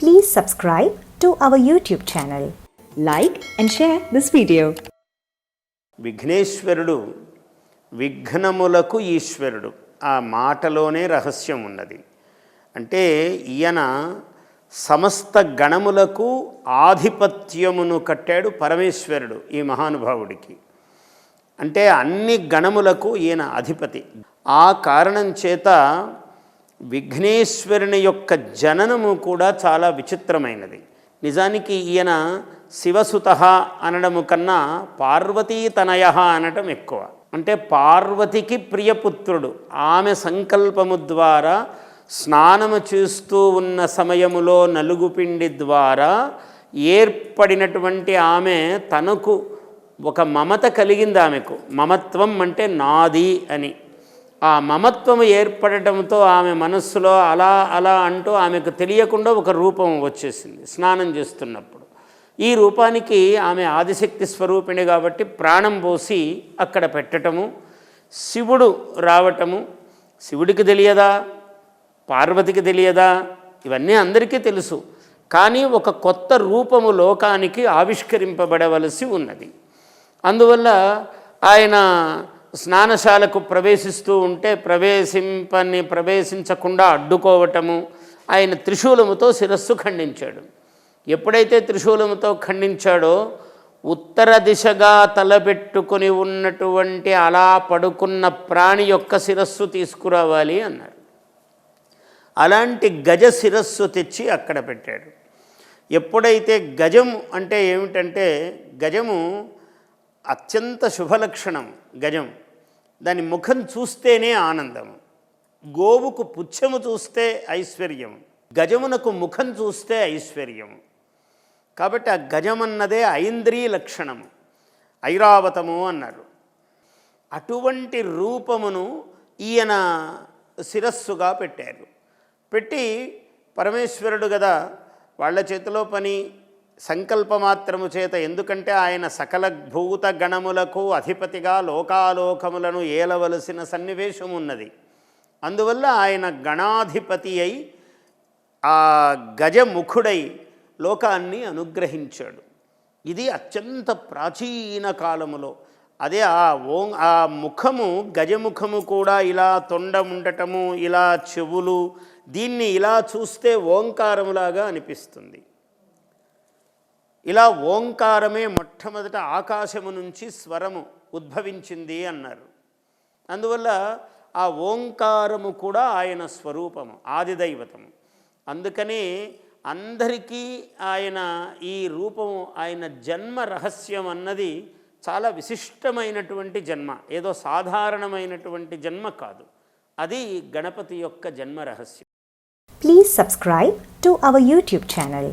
Please subscribe to our YouTube channel. Like and share this video. విఘ్నేశ్వరుడు విఘ్నములకు ఈశ్వరుడు ఆ మాటలోనే రహస్యం ఉన్నది అంటే ఈయన సమస్త గణములకు ఆధిపత్యమును కట్టాడు పరమేశ్వరుడు ఈ మహానుభావుడికి అంటే అన్ని గణములకు ఈయన అధిపతి ఆ కారణం చేత విఘ్నేశ్వరుని యొక్క జననము కూడా చాలా విచిత్రమైనది. నిజానికి ఈయన శివసుత అనడము కన్నా పార్వతీతనయ అనటం ఎక్కువ. అంటే పార్వతికి ప్రియపుత్రుడు. ఆమె సంకల్పము ద్వారా స్నానము చేస్తూ ఉన్న సమయములో నలుగుపిండి ద్వారా ఏర్పడినటువంటి ఆమె తనకు ఒక మమత కలిగింది ఆమెకు. మమత్వం అంటే నాది అని. ఆ మమత్వం ఏర్పడటంతో ఆమె మనస్సులో అలా అలా అంటూ ఆమెకు తెలియకుండా ఒక రూపం వచ్చేసింది స్నానం చేస్తున్నప్పుడు. ఈ రూపానికి ఆమె ఆదిశక్తి స్వరూపిణి కాబట్టి ప్రాణం పోసి అక్కడ పెట్టటము శివుడు రావటము శివుడికి తెలియదా పార్వతికి తెలియదా ఇవన్నీ అందరికీ తెలుసు. కానీ ఒక కొత్త రూపము లోకానికి ఆవిష్కరింపబడవలసి ఉన్నది. అందువల్ల ఆయన స్నానశాలకు ప్రవేశిస్తూ ఉంటే ప్రవేశింపని ప్రవేశించకుండా అడ్డుకోవటము ఆయన త్రిశూలముతో శిరస్సు ఖండించాడు. ఎప్పుడైతే త్రిశూలముతో ఖండించాడో ఉత్తర దిశగా తలపెట్టుకొని ఉన్నటువంటి అలా పడుకున్న ప్రాణి యొక్క శిరస్సు తీసుకురావాలి అన్నాడు అలాంటి గజ శిరస్సు తెచ్చి అక్కడ పెట్టాడు. ఎప్పుడైతే గజము అంటే ఏమిటంటే గజము అత్యంత శుభలక్షణం గజం. దాని ముఖం చూస్తేనే ఆనందము గోవుకు పుచ్చము చూస్తే ఐశ్వర్యం. గజమునకు ముఖం చూస్తే ఐశ్వర్యము కాబట్టి ఆ గజమన్నదే ఐంద్రీ లక్షణము. ఐరావతము అన్నారు. అటువంటి రూపమును ఈయన శిరస్సుగా పెట్టారు. పెట్టి పరమేశ్వరుడు కదా వాళ్ళ చేతిలో పని సంకల్పమాత్రము చేత ఎందుకంటే ఆయన సకల భూత గణములకు అధిపతిగా లోకాలోకములను ఏలవలసిన సన్నివేశం ఉన్నది అందువల్ల ఆయన గణాధిపతి అయి ఆ గజముఖుడై లోకాన్ని అనుగ్రహించాడు. ఇది అత్యంత ప్రాచీన కాలములో. అదే ఆ ఓం ఆ ముఖము గజముఖము కూడా ఇలా తొండ ఉండటము ఇలా చెవులు దీన్ని ఇలా చూస్తే ఓంకారములాగా అనిపిస్తుంది. ఇలా ఓంకారమే మొట్టమొదట ఆకాశము నుంచి స్వరము ఉద్భవించింది అన్నారు. అందువల్ల ఆ ఓంకారము కూడా ఆయన స్వరూపము ఆదిదైవతము. అందుకనే అందరికీ ఆయన ఈ రూపము ఆయన జన్మ రహస్యం అన్నది చాలా విశిష్టమైనటువంటి జన్మ ఏదో సాధారణమైనటువంటి జన్మ కాదు. అది గణపతి యొక్క జన్మ రహస్యం. Please subscribe to our YouTube channel